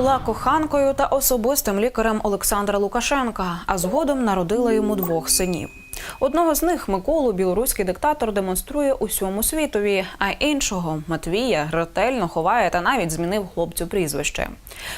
Була коханкою та особистим лікарем Олександра Лукашенка, а згодом народила йому двох синів. Одного з них Миколу білоруський диктатор демонструє усьому світові, а іншого Матвія ретельно ховає та навіть змінив хлопцю прізвище.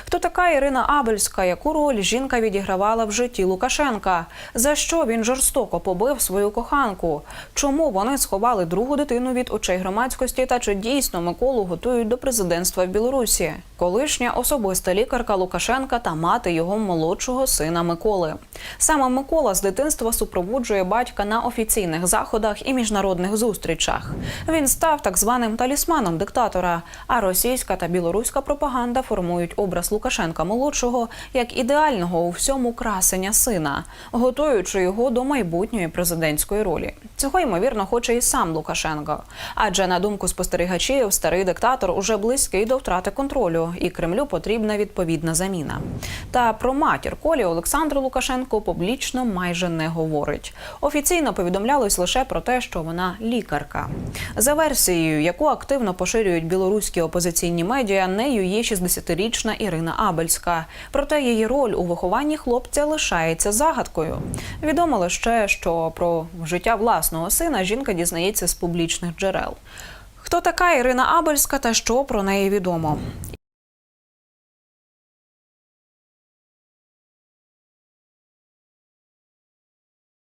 Хто така Ірина Абельська? Яку роль жінка відігравала в житті Лукашенка? За що він жорстоко побив свою коханку? Чому вони сховали другу дитину від очей громадськості? Та чи дійсно Миколу готують до президентства в Білорусі? Колишня особиста лікарка Лукашенка та мати його молодшого сина Миколи. Саме Микола з дитинства супроводжує батька на офіційних заходах і міжнародних зустрічах. Він став так званим талісманом диктатора. А російська та білоруська пропаганда формують образ Лукашенка молодшого як ідеального у всьому красення сина, готуючи його до майбутньої президентської ролі. Цього ймовірно хоче і сам Лукашенко. Адже на думку спостерігачів, старий диктатор уже близький до втрати контролю, і Кремлю потрібна відповідна заміна. Та про матір Колі Олександр Лукашенко публічно майже не говорить. Офіційно повідомлялось лише про те, що вона лікарка. За версією, яку активно поширюють білоруські опозиційні медіа, нею є 60-річна Ірина Абельська. Проте її роль у вихованні хлопця лишається загадкою. Відомо лише, що про життя власного сина жінка дізнається з публічних джерел. Хто така Ірина Абельська та що про неї відомо?